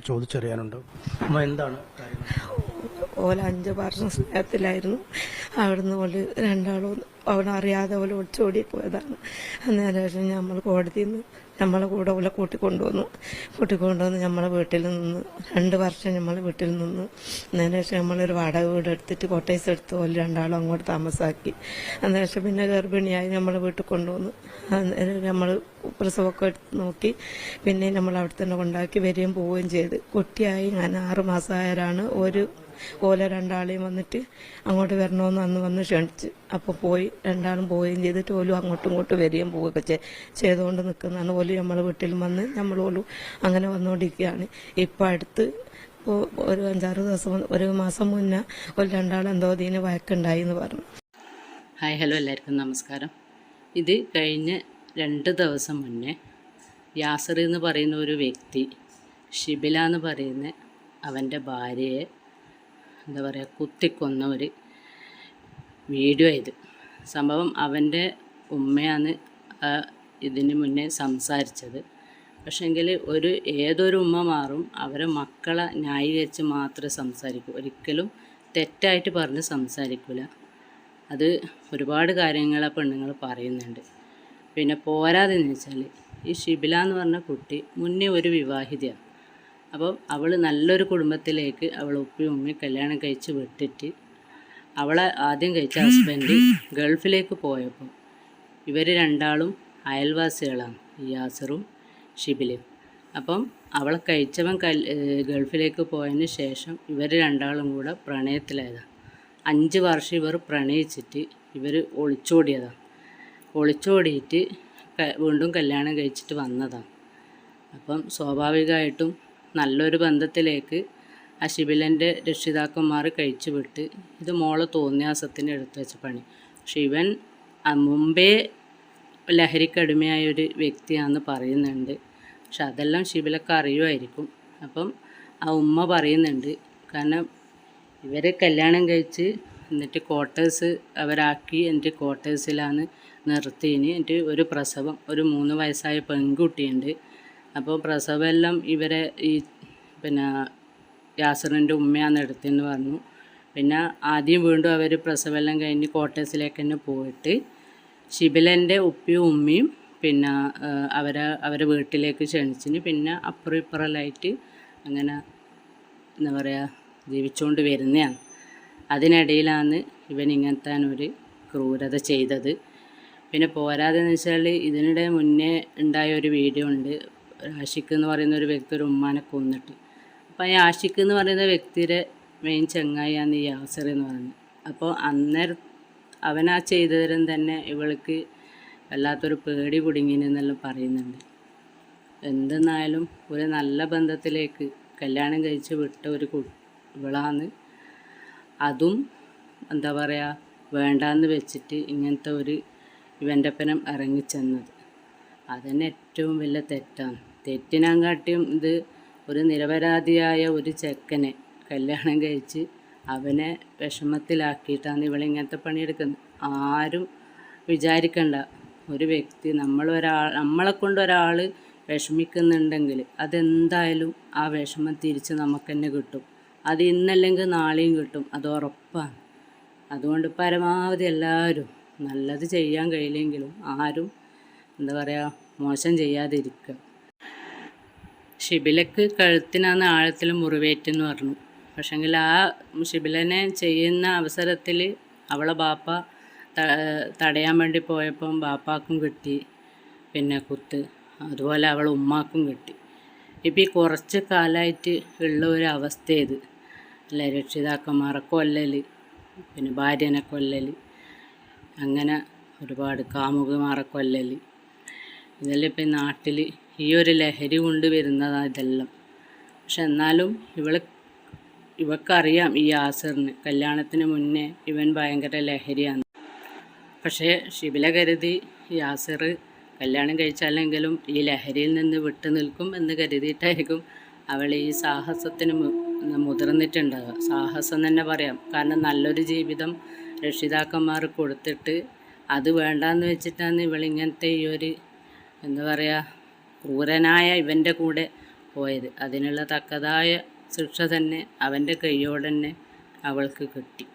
ചോദിച്ചറിയാനുണ്ട്. എന്താണ് ഓല അഞ്ച് വർഷം സ്നേഹത്തിലായിരുന്നു. അവിടുന്ന് ഓൽ രണ്ടാളും അവനറിയാതെ പോലെ ഒളിച്ചോടി പോയതാണ് അന്നേരം ശേഷം നമ്മൾ കോടതിയിൽ നിന്ന് നമ്മളെ കൂടെ ഓലെ കൂട്ടിക്കൊണ്ടുവന്നു. കൂട്ടിക്കൊണ്ടുവന്ന് നമ്മളെ വീട്ടിൽ നിന്ന് രണ്ട് വർഷം നമ്മൾ വീട്ടിൽ നിന്ന് അന്നേരം ശേഷം നമ്മളൊരു വാടക വീട് എടുത്തിട്ട് കോട്ടേഴ്സ് എടുത്ത് പോലെ രണ്ടാളും അങ്ങോട്ട് താമസാക്കി. അന്നേരം ശേഷം പിന്നെ ഗർഭിണിയായി നമ്മളെ വീട്ടിൽ കൊണ്ടുവന്നു. നമ്മൾ പ്രസവമൊക്കെ നോക്കി. പിന്നെ നമ്മൾ അവിടെ തന്നെ കൊണ്ടാക്കി വരികയും പോവുകയും ചെയ്ത്. കുട്ടിയായി ഞാൻ ആറ് മാസമായാലാണ് ഒരു ഓല രണ്ടാളെയും വന്നിട്ട് അങ്ങോട്ട് വരണമെന്ന് അന്ന് വന്ന് ക്ഷണിച്ച്. അപ്പോൾ പോയി രണ്ടാളും പോവുകയും ചെയ്തിട്ട് ഓലും അങ്ങോട്ടും ഇങ്ങോട്ടും വരികയും പോവുകയൊക്കെ ചെയ്തുകൊണ്ട് നിൽക്കുന്നതാണ്. ഓൽ നമ്മളെ വീട്ടിൽ വന്ന് നമ്മൾ ഓലും അങ്ങനെ വന്നുകൊണ്ടിരിക്കുകയാണ്. ഇപ്പം അടുത്ത് ഇപ്പോൾ ഒരു അഞ്ചാറ് ദിവസം ഒരു മാസം മുന്നേ ഒരു രണ്ടാളെന്തോ ഇതിന് വഴക്കുണ്ടായി എന്ന് പറഞ്ഞു. ഹായ് ഹലോ എല്ലാവർക്കും നമസ്കാരം. ഇത് കഴിഞ്ഞ രണ്ട് ദിവസം മുന്നേ യാസർ എന്ന് പറയുന്ന ഒരു വ്യക്തി ഷിബില എന്ന് പറയുന്ന അവന്റെ ഭാര്യയെ എന്താ പറയുക കുത്തിക്കൊന്ന ഒരു വീഡിയോ ഇത്. സംഭവം അവന്റെ ഉമ്മയാണ് ഇതിന് മുന്നേ സംസാരിച്ചത്. പക്ഷെങ്കിൽ ഒരു ഏതൊരു ഉമ്മ മാറും അവരെ മക്കളെ ന്യായീകരിച്ച് മാത്രമേ സംസാരിക്കൂ. ഒരിക്കലും തെറ്റായിട്ട് പറഞ്ഞ് സംസാരിക്കില്ല അത് ഒരുപാട് കാര്യങ്ങൾ പെണ്ണുങ്ങൾ പറയുന്നുണ്ട്. പിന്നെ പോരാതെന്ന് വെച്ചാൽ ഈ ഷിബില എന്ന് പറഞ്ഞ കുട്ടി മുന്നേ ഒരു വിവാഹിതയാണ്. അപ്പോൾ അവൾ നല്ലൊരു കുടുംബത്തിലേക്ക് അവൾ ഉപ്പയും ഉമ്മയും കല്യാണം കഴിച്ച് വിട്ടിട്ട് അവളെ ആദ്യം കഴിച്ച ഹസ്ബൻഡ് ഗൾഫിലേക്ക് പോയപ്പോൾ ഇവർ രണ്ടാളും അയൽവാസികളാണ് യാസറും ഷിബിലും. അപ്പം അവളെ കഴിച്ചവൻ കൽ ഗൾഫിലേക്ക് പോയതിന് ശേഷം ഇവർ രണ്ടാളും കൂടെ പ്രണയത്തിലായതാണ് അഞ്ച് വർഷം ഇവർ പ്രണയിച്ചിട്ട് ഇവർ ഒളിച്ചോടിയതാണ് ഒളിച്ചോടിയിട്ട് വീണ്ടും കല്യാണം കഴിച്ചിട്ട് വന്നതാണ് അപ്പം സ്വാഭാവികമായിട്ടും നല്ലൊരു ബന്ധത്തിലേക്ക് അശിബിലന്റെ രക്ഷിതാക്കന്മാർ കഴിച്ചു വിട്ട് ഇത് മോളെ തോന്നിയാസത്തിന് എടുത്തു വെച്ച പണി. പക്ഷെ ഇവൻ മുമ്പേ ലഹരിക്കടിമയായ ഒരു വ്യക്തിയാണെന്ന് പറയുന്നുണ്ട്. പക്ഷെ അതെല്ലാം ശിബിലൊക്കെ അറിയുമായിരിക്കും. അപ്പം ആ ഉമ്മ പറയുന്നുണ്ട് കാരണം ഇവർ കല്യാണം കഴിച്ച് എന്നിട്ട് ക്വാർട്ടേഴ്സ് അവരാക്കി എന്റെ ക്വാർട്ടേഴ്സിലാണ് നിർത്തിയിന് എന്റെ ഒരു പ്രസവം ഒരു മൂന്ന് വയസ്സായ പെൺകുട്ടിയുണ്ട്. അപ്പോൾ പ്രസവമെല്ലാം ഇവരെ ഈ പിന്നെ യാസറിന്റെ ഉമ്മയാണ് എടുത്തെന്ന് പറഞ്ഞു. പിന്നെ ആദ്യം വീണ്ടും അവർ പ്രസവമെല്ലാം കഴിഞ്ഞ് ക്വാർട്ടേഴ്സിലേക്ക് തന്നെ പോയിട്ട് ശിബിലന്റെ ഉപ്പയും ഉമ്മയും പിന്നെ അവരെ അവരെ വീട്ടിലേക്ക് ക്ഷണിച്ചിന്. പിന്നെ അപ്പുറം ഇപ്പുറലായിട്ട് അങ്ങനെ എന്താ പറയുക ജീവിച്ചുകൊണ്ട് വരുന്നതാണ്. അതിനിടയിലാണ് ഇവൻ ഇങ്ങനത്തെ ഒരു ക്രൂരത ചെയ്തത്. പിന്നെ പോരാതെന്ന് വെച്ചാൽ ഇതിനിടെ മുന്നേ ഉണ്ടായ ഒരു വീഡിയോ ഉണ്ട്. ആഷിഖ് എന്ന് പറയുന്ന ഒരു വ്യക്തി ഒരു ഉമ്മാനെ കൊന്നിട്ട്. അപ്പോൾ ഈ ആഷിഖ് എന്ന് പറയുന്ന വ്യക്തിയുടെ മെയിൻ ചങ്ങായിയാണ് ഈ യാസർ എന്ന് പറയുന്നത്. അപ്പോൾ അന്നേരം അവനാ ചെയ്തതരം തന്നെ ഇവൾക്ക് വല്ലാത്തൊരു പേടി കുടുങ്ങിനെന്നെല്ലാം പറയുന്നുണ്ട്. എന്തെന്നായാലും ഒരു നല്ല ബന്ധത്തിലേക്ക് കല്യാണം കഴിച്ച് വിട്ട ഒരു കു ഇവളാണ്. അതും എന്താ പറയുക വേണ്ടാന്ന് വെച്ചിട്ട് ഇങ്ങനത്തെ ഒരു ഇവന്റെ ഒപ്പനം ഇറങ്ങിച്ചെന്നത്. അതന്നെ ഏറ്റവും വലിയ തെറ്റാണ്. തെറ്റിനാങ്കാട്ടിയും ഇത് ഒരു നിരപരാധിയായ ഒരു ചെക്കനെ കല്യാണം കഴിച്ച് അവനെ വിഷമത്തിലാക്കിയിട്ടാണ് ഇവളിങ്ങനത്തെ പണിയെടുക്കുന്നത്. ആരും വിചാരിക്കണ്ട. ഒരു വ്യക്തി നമ്മളൊരാൾ നമ്മളെ കൊണ്ട് ഒരാൾ വിഷമിക്കുന്നുണ്ടെങ്കിൽ അതെന്തായാലും ആ വിഷമം തിരിച്ച് നമുക്ക് തന്നെ കിട്ടും. അത് ഇന്നല്ലെങ്കിൽ നാളെയും കിട്ടും. അത് ഉറപ്പാണ്. അതുകൊണ്ട് പരമാവധി എല്ലാവരും നല്ലത് ചെയ്യാൻ കഴിയില്ലെങ്കിലും ആരും എന്താ പറയുക മോശം ചെയ്യാതിരിക്കുക. ഷിബിലക്ക് കഴുത്തിനാണ് ആഴത്തിൽ മുറിവേറ്റെന്ന് പറഞ്ഞു. പക്ഷെങ്കിൽ ആ ഷിബിലനെ ചെയ്യുന്ന അവസരത്തിൽ അവളെ ബാപ്പ തടയാൻ വേണ്ടി പോയപ്പം ബാപ്പാക്കും കിട്ടി പിന്നെ കുത്ത് അതുപോലെ അവളെ ഉമ്മാക്കും കിട്ടി. ഇപ്പം ഈ കുറച്ച് കാലമായിട്ട് ഉള്ള ഒരു അവസ്ഥ ഇത് അല്ല രക്ഷിതാക്കന്മാരെ കൊല്ലൽ പിന്നെ ഭാര്യനെ കൊല്ലൽ അങ്ങനെ ഒരുപാട് കാമുകമാരെ കൊല്ലൽ ഇതെല്ലാം ഇപ്പം നാട്ടിൽ ഈ ഒരു ലഹരി കൊണ്ട് വരുന്നതാണ് ഇതെല്ലാം. പക്ഷെ എന്നാലും ഇവൾ ഇവക്കറിയാം ഈ ആസറിന് കല്യാണത്തിന് മുന്നേ ഇവൻ ഭയങ്കര ലഹരിയാണ്. പക്ഷേ ശിബില കരുതി യാസിർ കല്യാണം കഴിച്ചാലെങ്കിലും ഈ ലഹരിയിൽ നിന്ന് വിട്ടു നിൽക്കും എന്ന് കരുതിയിട്ടായിരിക്കും അവൾ ഈ സാഹസത്തിന് മുതിർന്നിട്ടുണ്ടാവുക സാഹസം തന്നെ പറയാം. കാരണം നല്ലൊരു ജീവിതം രക്ഷിതാക്കന്മാർ കൊടുത്തിട്ട് അത് വേണ്ടാന്ന് വെച്ചിട്ടാണ് ഇവളിങ്ങനത്തെ ഈ ഒരു എന്താ പറയുക ക്രൂരനായ ഇവന്റെ കൂടെ പോയത്. അതിനുള്ള തക്കതായ ശിക്ഷ തന്നെ അവന്റെ കൈയോടെ തന്നെ അവൾക്ക് കിട്ടി.